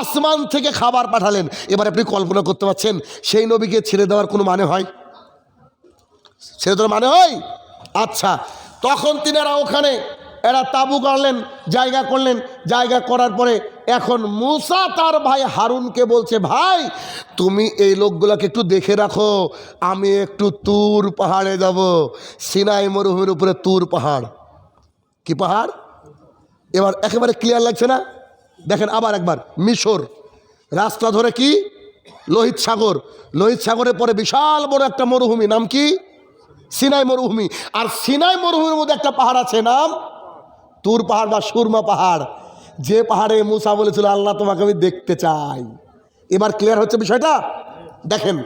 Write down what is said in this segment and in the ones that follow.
আসমান থেকে খাবার পাঠালেন। এবার আপনি কল্পনা করতে পারছেন, সেই নবীকে ছেড়ে দেওয়ার কোনো মানে হয়? ছেড়ে দেওয়ার মানে হয়? আচ্ছা তখন তিনি তিনারা ওখানে, এরা তাবু করলেন জায়গা করলেন। জায়গা করার পরে এখন মুসা তার ভাই হারুনকে বলছে, ভাই, তুমি এই লোকগুলোকে একটু দেখে রাখো। আমি একটু তুর পাহাড়ে যাব। সিনাই মরুভূমির উপরে তুর পাহাড়। কি পাহাড়? এবার একেবারে ক্লিয়ার লাগছে না? দেখেন আবার একবার, মিশর। রাস্তা ধরে কি? লোহিত সাগর। লোহিত সাগরের পরে বিশাল বড় একটা মরুভূমি, নাম কি? সিনাই মরুভূমি। আর সিনাই মরুভূমির মধ্যে একটা পাহাড় আছে, নাম? তুর পাহাড় বা সুরমা পাহাড়। যে পাহাড়ে মুসা বলেছিল, আল্লাহ তোমাকে আমি দেখতে চাই। এবার ক্লিয়ার হচ্ছে বিষয়টা? দেখেন,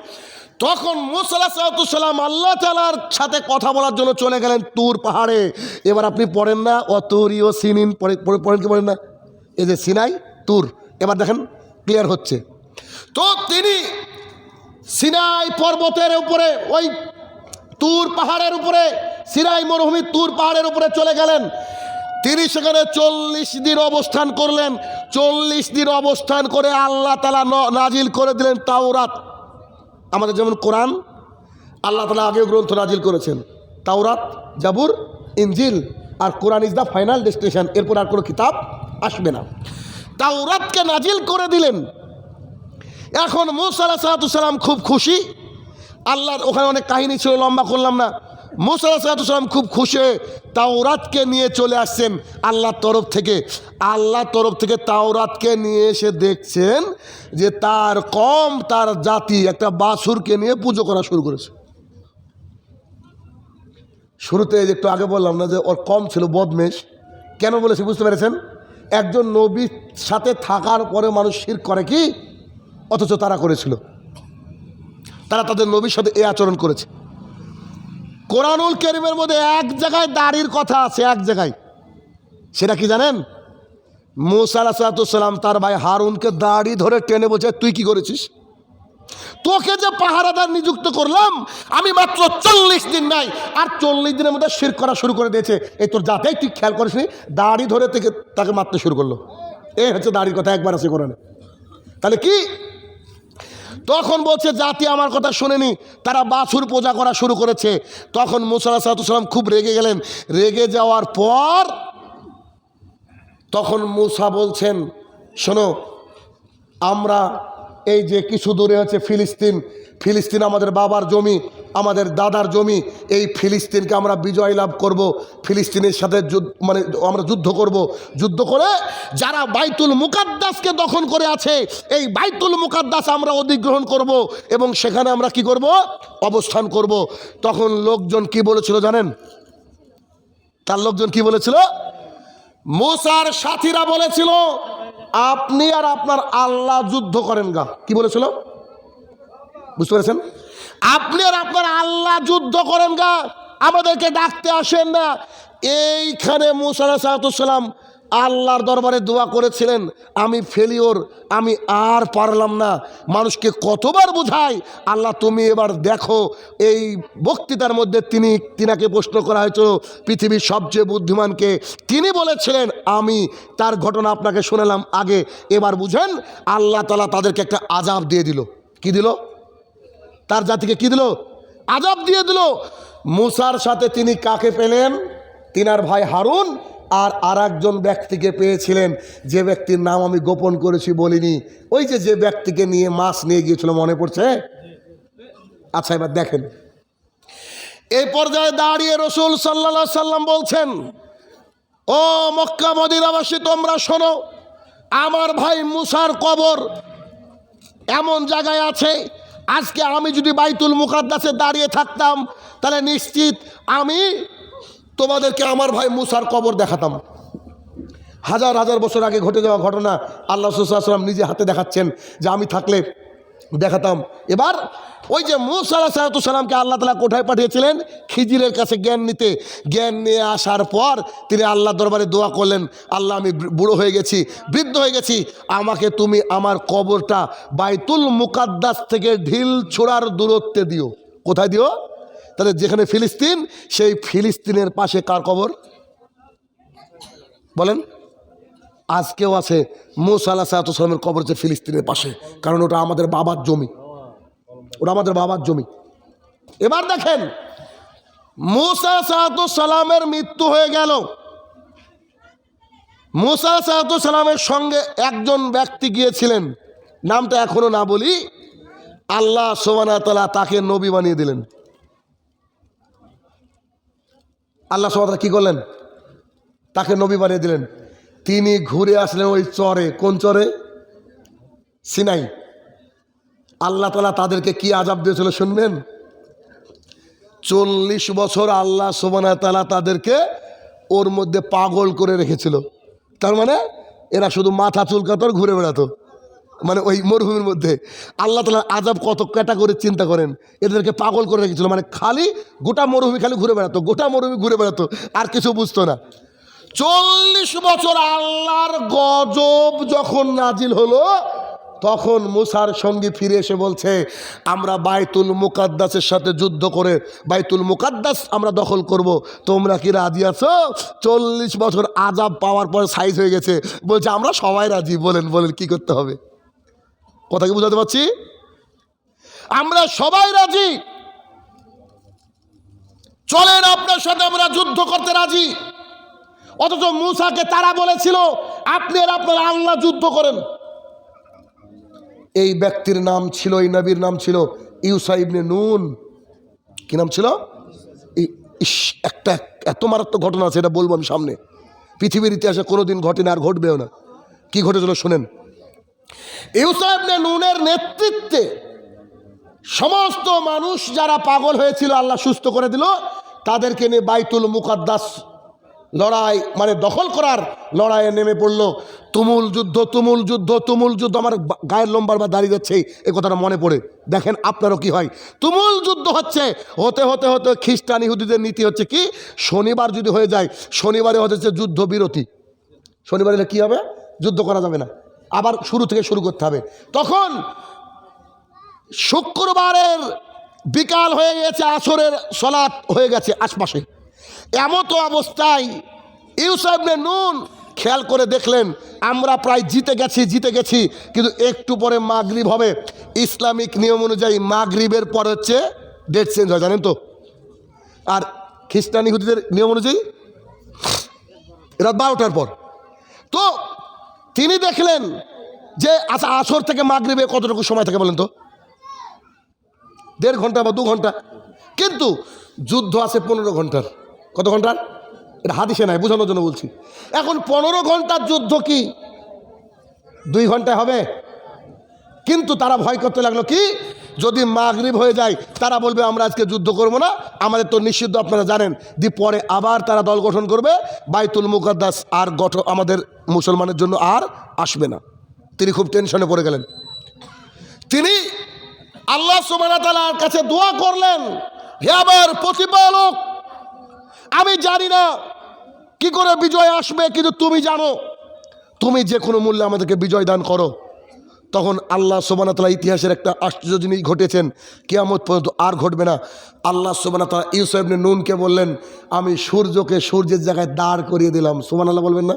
তখন মুসাল্লাম আল্লাহ তালার সাথে কথা বলার জন্য চলে গেলেন তুর পাহাড়ে। এবার আপনি পড়েন না অতুরি ও সিনিন পড়ে- পড়ে- পড়েন কি পড়েন না? এই যে সিনাই, তুর, এবার দেখেন ক্লিয়ার হচ্ছে। তো তিনি সিনাই পর্বতের উপরে, ওই তুর পাহাড়ের উপরে, সিনাই মরুভূমি তুর পাহাড়ের উপরে চলে গেলেন। তিনি সেখানে চল্লিশ দিন অবস্থান করলেন। চল্লিশ দিন অবস্থান করে আল্লাহ তালা নাজিল করে দিলেন তাওরাত। আমাদের যেমন কোরআন, আল্লাহ তালা আগেও গ্রন্থ নাজিল করেছেন। তাওরাত, জাবুর, ইনজিল আর Quran is the final destination. এরপর আর কোনো কিতাব আসবে না। তাওরাতকে নাজিল করে দিলেন। এখন মুসাল্লাহ সালাতাম খুব খুশি। আল্লাহর ওখানে অনেক কাহিনী ছিল, লম্বা করলাম না। মুসাল্লাহ সালাতাম খুব খুশি হয়ে তাওরাতকে নিয়ে চলে আসছেন আল্লাহর তরফ থেকে। আল্লাহর তরফ থেকে তাওরাতকে নিয়ে এসে দেখছেন যে তার কম, তার জাতি একটা বাছুরকে নিয়ে পুজো করা শুরু করেছে। শুরুতে একটু আগে বললাম না যে ওর কম ছিল বদমেশ। কেন বলেছি বুঝতে পেরেছেন? একজন নবীর সাথে থাকার পরে মানুষ শির করে কি? অথচ তারা করেছিল। তারা তাদের নবীর সাথে এ আচরণ করেছে। কোরআনুল কেরিমের মধ্যে এক জায়গায় দাড়ির কথা আছে, এক জায়গায়। সেটা কি জানেন? মুসা সালাম তার ভাই হারুনকে দাড়ি ধরে টেনে বলছে, তুই কি করেছিস? তোকে যে পাহারাদার নিযুক্ত করলাম, আমি মাত্র চল্লিশ দিন নাই, আর চল্লিশ দিনের মধ্যে শির করা শুরু করে দিয়েছে। এই তোর যাতেই তুই খেয়াল করিস নি দাড়ি ধরে থেকে তাকে মারতে শুরু করল। এই হচ্ছে দাড়ির কথা, একবার আছে কোরআনে। তাহলে কি? তখন বলছে, জাতি আমার কথা শুনেনি, তারা বাছুর পূজা করা শুরু করেছে। তখন মুসাল্লাহ সাল্লাম খুব রেগে গেলেন। রেগে যাওয়ার পর তখন মুসা বলছেন, শোনো, আমরা এই যে কিছু দূরে হচ্ছে ফিলিস্তিন ফিলিস্তিন আমাদের বাবার জমি, আমাদের দাদার জমি, এই ফিলিস্তিনকে আমরা বিজয় লাভ করব, ফিলিস্তিনের সাথে মানে আমরা যুদ্ধ করব। যুদ্ধ করে যারা বাইতুল মুকাদ্দাসকে দখল করে আছে, এই বাইতুল মুকাদ্দাস আমরা অধিগ্রহণ করব এবং সেখানে আমরা কি করব? অবস্থান করব। তখন লোকজন কি বলেছিল জানেন? তার লোকজন কি বলেছিল? মোসার সাথীরা বলেছিল আপনি আর আপনার আল্লাহ যুদ্ধ করেন গা। কি বলেছিল? বুঝতে পেরেছেন? আপনি আর আপনার আল্লাহ যুদ্ধ করেন গা। আমাদেরকে ডাকতে আসেন না। এইখানে মুসার সালাতাম আল্লাহর দরবারে দোয়া করেছিলেন, আমি ফেলিওর আমি আর পারলাম না। মানুষকে কতবার বোঝাই, আল্লাহ তুমি এবার দেখো, এই বক্তৃতার মধ্যে তিনি, তিনাকে প্রশ্ন করা হয়েছিল, পৃথিবীর সবচেয়ে বুদ্ধিমানকে। তিনি বলেছিলেন, আমি তার ঘটনা আপনাকে শোনালাম আগে, এবার বুঝেন, আল্লাহ তালা তাদেরকে একটা আজাব দিয়ে দিল। কি দিল? তার জাতিকে কি দিল? আজাব দিয়ে দিল। মুসার সাথে তিনি কাকে পেলেন? তিনার ভাই হারুন আর আর একজন ব্যক্তিকে পেয়েছিলেন। যে ব্যক্তির নাম আমি গোপন করেছি বলিনি। ওই যে যে ব্যক্তিকে নিয়ে মাছ নিয়ে গিয়েছিল, মনে পড়ছে? আচ্ছা এবার দেখেন। এই পর্যায়ে দাঁড়িয়ে রসুল সাল্লা সাল্লাম বলছেন, ও মক্কা মদিনাবাসী, তোমরা শোনো, আমার ভাই মুসার কবর এমন জায়গায় আছে। আজকে আমি যদি বাইতুল মুকাদ্দাসে দাঁড়িয়ে থাকতাম, তাহলে নিশ্চিত আমি তোমাদেরকে আমার ভাই মুসার কবর দেখাতাম। হাজার হাজার বছর আগে ঘটে যাওয়া ঘটনা আল্লাহ সাল্লাম নিজে হাতে দেখাচ্ছেন যে আমি থাকলে দেখাতাম। এবার ওই যে মুসা সালাতামকে আল্লাহ তালা কোথায় পাঠিয়েছিলেন, খিজিরের কাছে জ্ঞান নিতে। জ্ঞান নিয়ে আসার পর তিনি আল্লাহ দরবারে দোয়া করলেন, আল্লাহ, আমি বুড়ো হয়ে গেছি, বৃদ্ধ হয়ে গেছি। আমাকে তুমি আমার কবরটা বাইতুল মুকাদ্দাস থেকে ঢিল ছোড়ার দূরত্বে দিও। কোথায় দিও? তাহলে যেখানে ফিলিস্তিন, সেই ফিলিস্তিনের পাশে কার কবর? বলেন। আজকেও আছে মুসা আল্লাহ সালামের কবর হচ্ছে ফিলিস্তিনের পাশে, কারণ ওটা আমাদের বাবার জমি। ওটা আমাদের বাবার জমি। এবার দেখেন, মোসা সালামের মৃত্যু হয়ে গেল। মুসা সালামের সঙ্গে একজন ব্যক্তি গিয়েছিলেন। নামটা এখনও না বলি। আল্লাহ সোমানা তালা তাকে নবী বানিয়ে দিলেন। আল্লাহ সোমাতা কি করলেন? তাকে নবী বানিয়ে দিলেন। তিনি ঘুরে আসলেন ওই চরে। কোন চরে? সিনাই। আল্লাহ তালা তাদেরকে কি আজাব দিয়েছিল শুনবেন? চল্লিশ বছর আল্লাহ সোমানা তালা তাদেরকে ওর মধ্যে পাগল করে রেখেছিল। তার মানে এরা শুধু মাথা চুলকাতো আর ঘুরে বেড়াতো। মানে ওই মরুভূমির মধ্যে। আল্লাহ তালা আজাব কত ক্যাটাগরি চিন্তা করেন। এদেরকে পাগল করে রেখেছিল। মানে খালি গোটা মরুভূমি খালি ঘুরে বেড়াতো, গোটা মরুভূমি ঘুরে বেড়াতো, আর কিছু বুঝতো না। চল্লিশ বছর আল্লাহর গজব যখন নাজিল হলো, তখন মুসার সঙ্গে ফিরে এসে বলছে, আমরা বাইতুল মুকাদ্দাসের সাথে যুদ্ধ করে, বাইতুল মুকাদ্দাস আমরা দখল করব। তোমরা কি রাজি আছো? চল্লিশ বছর আজাব পাওয়ার পরে সাইজ হয়ে গেছে। বলছে, আমরা সবাই রাজি। বলেন বলেন, কি করতে হবে? কথা কি বুঝাতে পারছি? আমরা সবাই রাজি। চলেন আপনার সাথে আমরা যুদ্ধ করতে রাজি। অথচ মুসাকে তারা বলেছিল, আপনি আর আপনার আল্লাহ যুদ্ধ করেন। এই ব্যক্তির নাম ছিল, এই নবীর নাম ছিল ইউসা ইবনে নুন। কি নাম ছিল? ইস একটা এত মারাত্মক ঘটনা আছে, এটা বলব আমি সামনে। পৃথিবীর ইতিহাসে কোনোদিন ঘটে না আর ঘটবেও না। কি ঘটেছিল শোনেন। ইউসা নুনের নেতৃত্বে সমস্ত মানুষ যারা পাগল হয়েছিল, আল্লাহ সুস্থ করে দিল, তাদেরকে নিয়ে বাইতুল মুকাদ্দাস লড়াই মানে দখল করার লড়াইয়ে নেমে পড়ল। তুমুল যুদ্ধ তুমুল যুদ্ধ তুমুল যুদ্ধ, আমার গায়ের লম্বার বা দাঁড়িয়ে যাচ্ছে এই কথাটা মনে পড়ে। দেখেন আপনারও কি হয়। তুমুল যুদ্ধ হচ্ছে, হতে হতে হতে খ্রিস্টান ইহুদিদের নীতি হচ্ছে কি? শনিবার যদি হয়ে যায়, শনিবারে হচ্ছে যুদ্ধ বিরতি শনিবার কী হবে? যুদ্ধ করা যাবে না। আবার শুরু থেকে শুরু করতে হবে। তখন শুক্রবারের বিকাল হয়ে গেছে, আসরের সলাৎ হয়ে গেছে আশপাশে। এমত অবস্থায় ইউসাইবনে নুন খেয়াল করে দেখলেন, আমরা প্রায় জিতে গেছি জিতে গেছি, কিন্তু একটু পরে মাগরিব হবে। ইসলামিক নিয়ম অনুযায়ী মাগরিবের পর হচ্ছে ডেট চেঞ্জ হয়, জানেন তো? আর খ্রিস্টান ইহুদিদের নিয়ম অনুযায়ী রাত বারোটার পর। তো তিনি দেখলেন যে আচ্ছা আসর থেকে মাগরিবে কতটুকু সময় থাকে বলেন তো? দেড় ঘণ্টা বা দু ঘণ্টা। কিন্তু যুদ্ধ আছে পনেরো ঘণ্টার। কত ঘণ্টার? এটা হাদিসে নাই, বোঝানোর জন্য বলছি। এখন পনেরো ঘণ্টার যুদ্ধ কি? দুই ঘন্টায় হবে? কিন্তু তারা ভয় করতে লাগল, কি? যদি মাগরিব হয়ে যায়, তারা বলবে, আমরা আজকে যুদ্ধ করব না। আমাদের তো নিষিদ্ধ, আপনারা জানেন। দি, পরে আবার তারা দল গঠন করবে। বাইতুল মুকাদ্দাস আর গঠন আমাদের মুসলমানের জন্য আর আসবে না। তিনি খুব টেনশনে পড়ে গেলেন। তিনি আল্লাহ সুবাহর কাছে দোয়া করলেন, হে আমার প্রতিপালক, আমি জানি না কি করে বিজয় আসবে, কিন্তু তুমি জানো। তুমি যে কোনো মূল্যে আমাদেরকে বিজয় দান করো। তখন আল্লাহ সোবানাতলা ইতিহাসের একটা আশ্চর্য জিনিস ঘটেছেন। কেয়ামত পর্যন্ত আর ঘটবে না। আল্লাহ সোবানাতলা ইউসাইবনে নুনকে বললেন, আমি সূর্যকে সূর্যের জায়গায় দাঁড় করিয়ে দিলাম। সোমান আল্লাহ বলবেন না?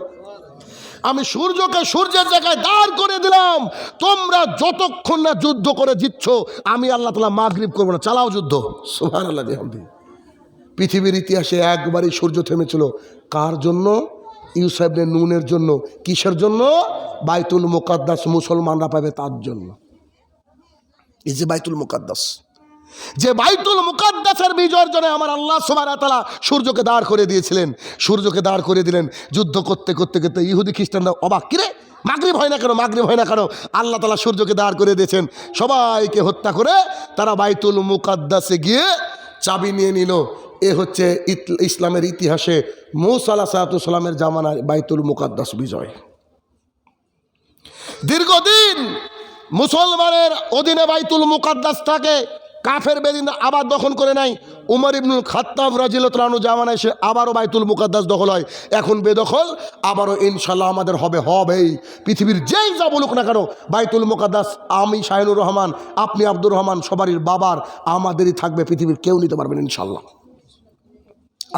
আমি সূর্যকে সূর্যের জায়গায় দাঁড় করে দিলাম। তোমরা যতক্ষণ না যুদ্ধ করে জিতছ, আমি আল্লাহ তালা মাগরিব করব না। চালাও যুদ্ধ। সোহান আল্লাহ পৃথিবীর ইতিহাসে একবারই সূর্য থেমেছিল। কার জন্য? ইউসাইবনে নুনের জন্য কিসের জন্য? বাইতুল মুকাদ্দাস মুসলমানরা পাবে তার জন্য। এই যে বাইতুল মুকাদ্দাস। যে বাইতুল মুকাদ্দাসের বিজয়ের জন্য আমার আল্লাহ তাআলা সূর্যকে দাঁড় করে দিয়েছিলেন। সূর্যকে দাঁড় করে দিলেন। যুদ্ধ করতে করতে করতে ইহুদি খ্রিস্টানরা অবাক। কিরে? মাগরিব হয় না কেন? মাগরিব হয় না কেন? আল্লাহ তালা সূর্যকে দাঁড় করে দিয়েছেন। সবাইকে হত্যা করে তারা বাইতুল মুকাদ্দাসে গিয়ে চাবি নিয়ে নিল। এ হচ্ছে ইসলামের ইতিহাসে মৌসালা সালাতামের জামানায় বাইতুল মুকাদ্দাস বিজয়। দীর্ঘদিন মুসলমানের অধীনে বাইতুল মুকাদ্দাস থাকে, কাফের বেদিন আবার দখল করে নাই উমর ইবনুল খাত্তাব রাজিলতরানু জামানায় সে আবারও বাইতুল মুকাদ্দাস দখল হয়। এখন বেদখল, আবারও ইনশাল্লাহ আমাদের হবে, হবেই। পৃথিবীর যেই যা বলুক না কেন, বাইতুল মুকাদ্দাস আমি শাহিনুর রহমান, আপনি আব্দুর রহমান সবারই বাবার, আমাদেরই থাকবে, পৃথিবীর কেউ নিতে পারবেন ইনশাল্লাহ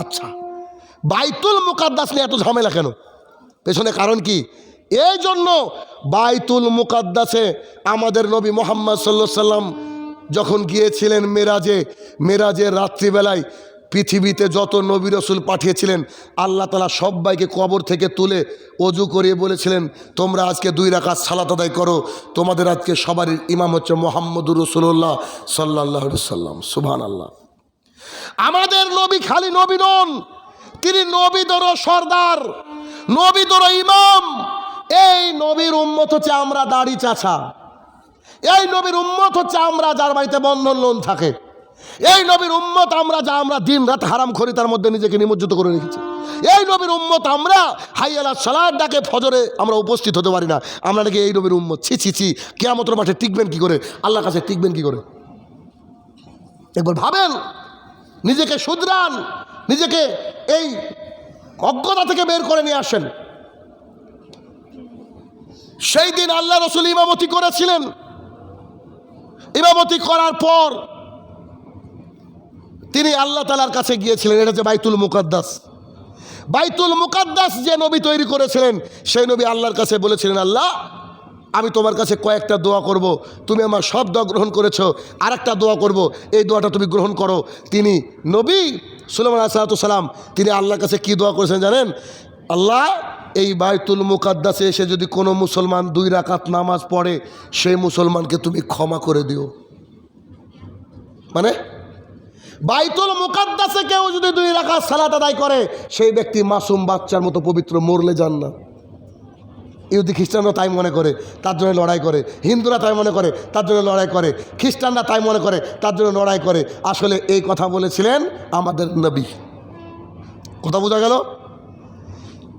আচ্ছা। বাইতুল মুকাদ্দাস নিয়ে এত ঝামেলা কেন? পেছনে কারণ কি? এই জন্য বাইতুল মুকাদ্দাসে আমাদের নবী মোহাম্মদ সাল্লা সাল্লাম যখন গিয়েছিলেন মেরাজে মেরাজের রাত্রিবেলায় পৃথিবীতে যত নবী রসুল পাঠিয়েছিলেন, আল্লাহ তালা সবাইকে কবর থেকে তুলে অজু করিয়ে বলেছিলেন, তোমরা আজকে দুই রাকাত সালাত আদায় করো। তোমাদের আজকে সবারই ইমাম হচ্ছে মোহাম্মদুর রসুল্লাহ সাল্লাহ সাল্লাম। সুবহান আল্লাহ আমাদের নবী খালি নবী নন, তিনি নবীদর সর্দার, নবীদর ইমাম। এই নবীর উম্মত হচ্ছে আমরা দাড়ি চাছা এই নবীর উম্মত হচ্ছে আমরা যার বাড়িতে বন্ধন লোন থাকে। এই নবীর উম্মত আমরা যা আমরা দিন রাত হারাম খরি তার মধ্যে নিজেকে নিমজ্জিত করে রেখেছি। এই নবীর উম্মত আমরা হাইয়ালা সালার ডাকে ফজরে আমরা উপস্থিত হতে পারি না। আমরা নাকি এই নবীর উম্মত। ছি ছি ছি, কেয়ামতের মাঠে টিকবেন কি করে? আল্লাহর কাছে টিকবেন কি করে? একবার ভাবেন নিজেকে শুধরান, নিজেকে এই অজ্ঞতা থেকে বের করে নিয়ে আসেন। সেই দিন আল্লাহ রসুল ইমামতি করেছিলেন। ইমামতি করার পর তিনি আল্লাহ তালার কাছে গিয়েছিলেন, এটা হচ্ছে বাইতুল মুকাদ্দাস। বাইতুল মুকাদ্দাস যে নবী তৈরি করেছিলেন, সেই নবী আল্লাহর কাছে বলেছিলেন, আল্লাহ আমি তোমার কাছে কয়েকটা দোয়া করব। তুমি আমার সব দোয়া গ্রহণ করেছ। আর একটা দোয়া করব। এই দোয়াটা তুমি গ্রহণ করো। তিনি নবী সুলেমান সালাম, তিনি আল্লাহর কাছে কি দোয়া করেছেন জানেন? আল্লাহ, এই বাইতুল মুকাদ্দাসে এসে যদি কোনো মুসলমান দুই রাকাত নামাজ পড়ে, সেই মুসলমানকে তুমি ক্ষমা করে দিও। মানে? বাইতুল মুকাদ্দাসে কেউ যদি দুই রাকাত সালাত আদায় করে, সেই ব্যক্তি মাসুম বাচ্চার মতো পবিত্র মরলে যান না। ইহুদি খ্রিস্টানরা তাই মনে করে, তার জন্য লড়াই করে। হিন্দুরা তাই মনে করে, তার জন্য লড়াই করে। খ্রিস্টানরা তাই মনে করে, তার জন্য লড়াই করে। আসলে এই কথা বলেছিলেন আমাদের নবী। কথা বোঝা গেল?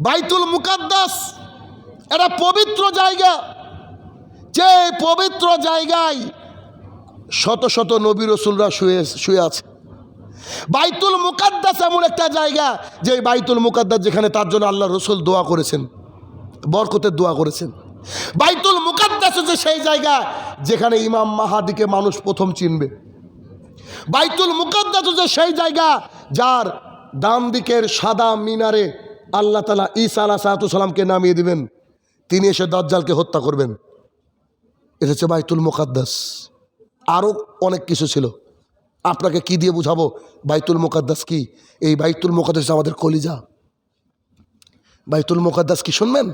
বাইতুল মুকাদ্দাস, এটা পবিত্র জায়গা। যে পবিত্র জায়গায় শত শত নবী রসুলরা শুয়ে শুয়ে আছে। বাইতুল মুকাদ্দাস এমন একটা জায়গা, যে বাইতুল মুকাদ্দাস যেখানে তার জন্য আল্লাহ রসুল দোয়া করেছেন। বরকতের দোয়া করেছেন। বাইতুল মুকাদ্দাস হচ্ছে সেই জায়গা যেখানে ইমাম মাহাদিকে মানুষ প্রথম চিনবে। বাইতুল মুকাদ্দাস হচ্ছে সেই জায়গা যার ডান দিকের সাদা মিনারে আল্লাহ তালা ঈসা আলাহ সালামকে নামিয়ে দিবেন। তিনি এসে দজ্জালকে হত্যা করবেন। এটা হচ্ছে বাইতুল মুকাদ্দাস। আরও অনেক কিছু ছিল। আপনাকে কি দিয়ে বুঝাবো? বাইতুল মুকাদ্দাস কি? এই বাইতুল মুকাদ্দাস আমাদের কলিজা। বাইতুল মুকাদ্দাস কি শুনবেন?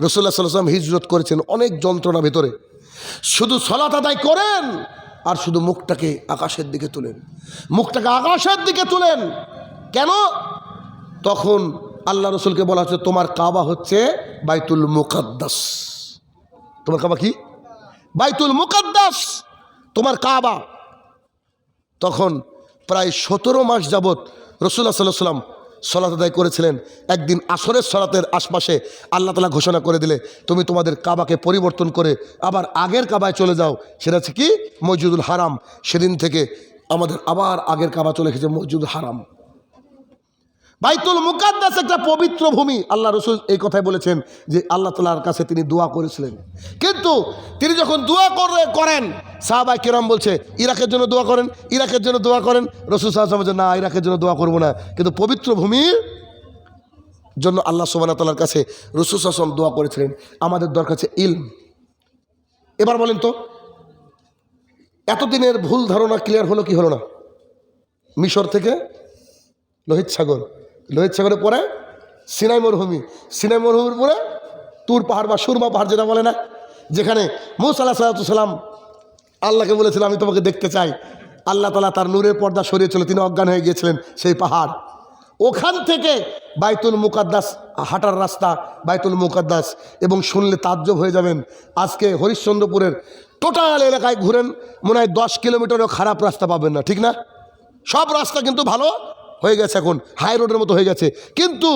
রসুল্লাহ সাল্লাম হিজরত করেছেন অনেক যন্ত্রণা ভেতরে। শুধু সলাত আদায় করেন আর শুধু মুখটাকে আকাশের দিকে তুলেন। মুখটাকে আকাশের দিকে তুলেন। কেন? তখন আল্লাহ রসুলকে বলা হচ্ছে, তোমার কাবা হচ্ছে বাইতুল মুকাদ্দাস। তোমার কাবা কি? বাইতুল মুকাদ্দাস, তোমার কাবা। তখন প্রায় সতেরো মাস যাবৎ রসুল্লাহ সাল্লাহ সাল্লাম সলাত আদায় করেছিলেন। একদিন আসরের সলাতের আশপাশে আল্লাহ তালা ঘোষণা করে দিলে, তুমি তোমাদের কাবাকে পরিবর্তন করে আবার আগের কাবায় চলে যাও। সেটা হচ্ছে কি? মসজিদুল হারাম। সেদিন থেকে আমাদের আবার আগের কাবা চলে গেছে মসজিদুল হারাম। বাইতুল মুকাদ্দাস একটা পবিত্র ভূমি। আল্লাহ রসুল এই কথাই বলেছেন যে আল্লাহ তালার কাছে তিনি দোয়া করেছিলেন। কিন্তু তিনি যখন দোয়া করে, করেন সাহাবাই কিরম বলছে, ইরাকের জন্য দোয়া করেন, ইরাকের জন্য দোয়া করেন। রসুল সাহেব বলছে না, ইরাকের জন্য দোয়া করব না। কিন্তু পবিত্র ভূমির জন্য আল্লাহ সোবানা তালার কাছে রসুল আসলাম দোয়া করেছিলেন। আমাদের দরকার আছে ইলম। এবার বলেন তো, এতদিনের ভুল ধারণা ক্লিয়ার হলো কি হলো না? মিশর থেকে লোহিত সাগর। লোহিত সাগরের পরে সিনাই মরুভূমি। সিনাই মরুভূমির পরে তুর পাহাড় বা সুরমা পাহাড় যেটা বলে না, যেখানে মৌসা আল্লাহ আল্লাহকে বলেছিলাম, আমি তোমাকে দেখতে চাই। আল্লাহ তালা তার নূরের পর্দা সরিয়ে সরিয়েছিল তিনি অজ্ঞান হয়ে গিয়েছিলেন সেই পাহাড়। ওখান থেকে বাইতুল মুকাদ্দাস হাঁটার রাস্তা, বাইতুল মুকাদ্দাস, এবং শুনলে তাজ্জব হয়ে যাবেন। আজকে হরিশ্চন্দ্রপুরের টোটাল এলাকায় ঘুরেন, মনে হয় দশ কিলোমিটারও খারাপ রাস্তা পাবেন না, ঠিক না? সব রাস্তা কিন্তু ভালো হয়ে গেছে এখন হাই রোডের মতো হয়ে গেছে। কিন্তু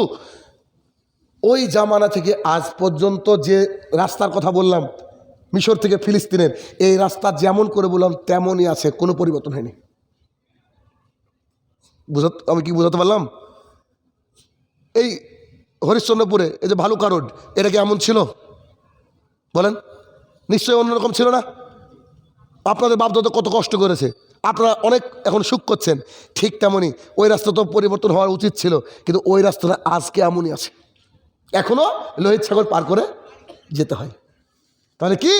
ওই জামানা থেকে আজ পর্যন্ত যে রাস্তার কথা বললাম, মিশর থেকে ফিলিস্তিনের, এই রাস্তা যেমন করে বললাম, তেমনই আছে, কোনো পরিবর্তন হয়নি। বুঝা আমি কি বোঝাতে পারলাম? এই হরিশ্চন্দ্রপুরে, এই যে ভালুকা রোড, এটা কি এমন ছিল? বলেন, নিশ্চয়ই অন্যরকম ছিল না? আপনাদের বাপদাদা কত কষ্ট করেছে। আপনারা অনেক এখন সুখ করছেন। ঠিক তেমনই ওই রাস্তা তো পরিবর্তন হওয়া উচিত ছিল, কিন্তু ওই রাস্তাটা আজকে এমনই আছে। এখনও লোহিত সাগর পার করে যেতে হয়। তাহলে কি?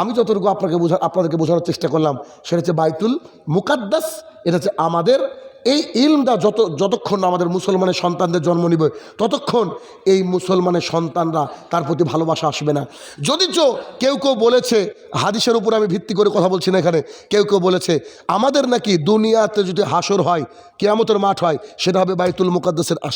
আমি যতটুকু আপনাকে বোঝা, আপনাদেরকে বোঝানোর চেষ্টা করলাম, সেটা হচ্ছে বাইতুল মুকাদ্দাস, এটা হচ্ছে আমাদের এই ইলমটা যত, যতক্ষণ আমাদের মুসলমানের সন্তানদের জন্ম নিবে, ততক্ষণ এই মুসলমানের সন্তানরা তার প্রতি ভালোবাসা আসবে না। যদি চো কেউ কেউ বলেছে, হাদিসের উপর আমি ভিত্তি করে কথা বলছি না এখানে, কেউ কেউ বলেছে, আমাদের নাকি দুনিয়াতে যদি হাসর হয়, কেয়ামতের মাঠ হয়, সেটা হবে বাইতুল মুকাদ্দাসের আশ